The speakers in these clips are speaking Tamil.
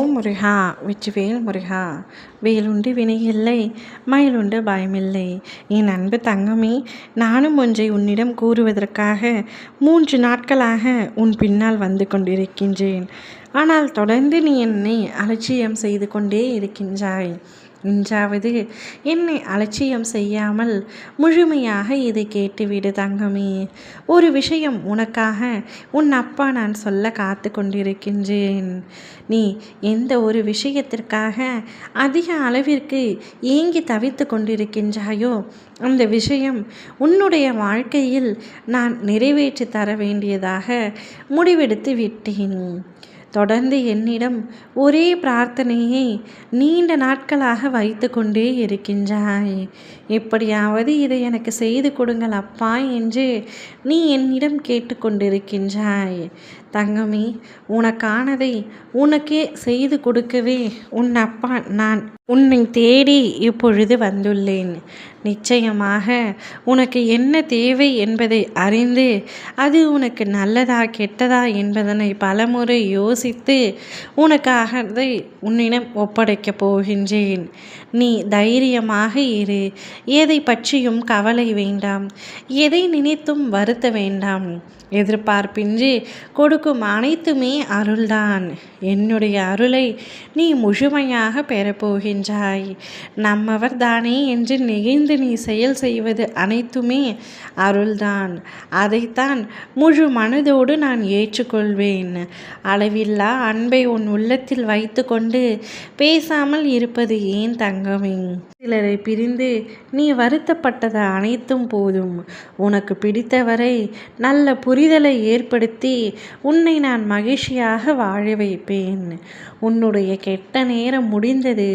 ஓம் முருகா வெற்றிவேல் முருகா வேலுண்டு வினையில்லை மயிலுண்டு பயமில்லை. என் அன்பு தங்கமே நானும் ஒன்றை உன்னிடம் கூறுவதற்காக மூன்று நாட்களாக உன் பின்னால் வந்து கொண்டிருக்கின்றேன். ஆனால் தொடர்ந்து நீ என்னை அலட்சியம் செய்து கொண்டே இருக்கின்றாய். இன்றாவது என்னை அலட்சியம் செய்யாமல் முழுமையாக இதை கேட்டுவிடு தங்கமே. ஒரு விஷயம் உனக்காக உன் அப்பா நான் சொல்ல காத்து கொண்டிருக்கின்றேன். நீ எந்த ஒரு விஷயத்திற்காக அதிக அளவிற்கு ஏங்கி தவித்து கொண்டிருக்கின்றாயோ அந்த விஷயம் உன்னுடைய வாழ்க்கையில் நான் நிறைவேற்றி தர வேண்டியதாக முடிவெடுத்து விட்டேன். தொடர்ந்து என்னிடம் ஒரே பிரார்த்தனையை நீண்ட நாட்களாக வைத்து கொண்டே இருக்கின்றாய். எப்படியாவது இதை எனக்கு செய்து கொடுங்கள் அப்பா என்று நீ என்னிடம் கேட்டுக்கொண்டிருக்கின்றாய். தங்கமி உனக்கானதை உனக்கே செய்து கொடுக்கவே உன் அப்பா நான் உன்னை தேடி இப்பொழுது வந்துள்ளேன். நிச்சயமாக உனக்கு என்ன தேவை என்பதை அறிந்து அது உனக்கு நல்லதா கெட்டதா என்பதனை பலமுறை யோசித்து உனக்காக உன்னிடம் ஒப்படைக்கப் போகின்றேன். நீ தைரியமாக இரு. எதை பற்றியும் கவலை வேண்டாம். எதை நினைத்தும் வருத்த வேண்டாம். எதிர்பார்ப்பின்றி கொடு கொடுக்கும் அனைத்துமே அருள்தான். என்னுடைய அருளை நீ முழுமையாக பெறப்போகின்றாய் நம்மவர் தானே என்று நெகிழ்ந்து நீ செயல் செய்வது அனைத்துமே அருள்தான். அதைத்தான் முழு மனதோடு நான் ஏற்றுக்கொள்வேன். அளவில்லா அன்பை உன் உள்ளத்தில் வைத்து கொண்டு பேசாமல் இருப்பது ஏன் தங்கமே? சிலரை பிரிந்து நீ வருத்தப்பட்டது அனைத்தும் போதும். உனக்கு பிடித்தவரை நல்ல புரிதலை ஏற்படுத்தி உன்னை நான் மகிழ்ச்சியாக வாழ வைப்பேன். உன்னுடைய கெட்ட நேரம் முடிந்தது.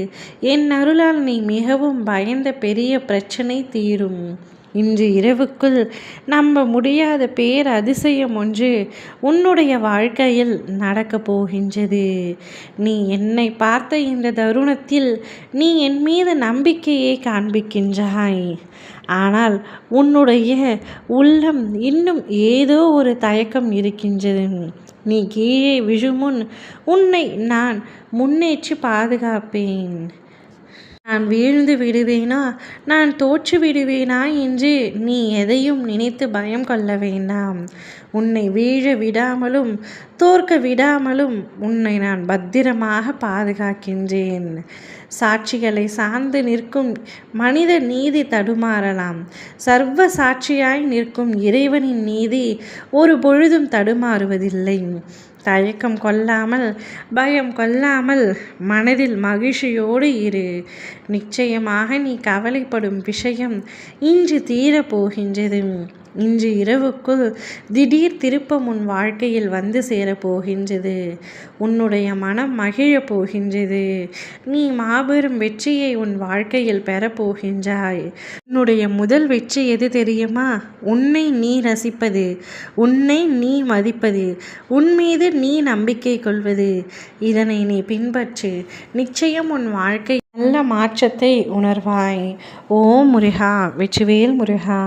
என் அருளால் நீ மிகவும் பயந்த பெரிய பிரச்சனை தீரும். இன்று இரவுக்குள் நம்ப முடியாத பேர் அதிசயம் ஒன்று உன்னுடைய வாழ்க்கையில் நடக்கப் போகின்றது. நீ என்னை பார்த்த இந்த தருணத்தில் நீ என் மீது நம்பிக்கையை காண்பிக்கின்றாய். ஆனால் உன்னுடைய உள்ளம் இன்னும் ஏதோ ஒரு தயக்கம் இருக்கின்றது. நீ கீழே விழுமுன் உன்னை நான் முன்னேற்றி பாதுகாப்பேன். நான் வீழ்ந்து விடுவேனா? நான் தோற்று விடுவேனா என்று நீ எதையும் நினைத்து பயம் கொள்ள வேண்டாம். உன்னை வீழ விடாமலும் தோற்க விடாமலும் உன்னை நான் பத்திரமாக பாதுகாக்கின்றேன். சாட்சிகளை சார்ந்து நிற்கும் மனித நீதி தடுமாறலாம். சர்வ சாட்சியாய் நிற்கும் இறைவனின் நீதி ஒரு பொழுதும் தடுமாறுவதில்லை. தயக்கம் கொள்ளாமல் பயம் கொள்ளாமல் மனதில் மகிழ்ச்சியோடு இரு. நிச்சயமாக நீ கவலைப்படும் விஷயம் இன்று தீரப்போகின்றது. இன்று இரவுக்குள் திடீர் திருப்பம் உன் வாழ்க்கையில் வந்து சேரப்போகின்றது உன்னுடைய மனம் மகிழப் போகின்றது. நீ மாபெரும் வெற்றியை உன் வாழ்க்கையில் பெறப்போகின்றாய் உன்னுடைய முதல் வெற்றி எது தெரியுமா? உன்னை நீ ரசிப்பது. உன்னை நீ மதிப்பது. உன் மீது நீ நம்பிக்கை கொள்வது. இதனை நீ பின்பற்று. நிச்சயம் உன் வாழ்க்கை நல்ல மாற்றத்தை உணர்வாய். ஓ முருகா வெற்றிவேல் முருகா.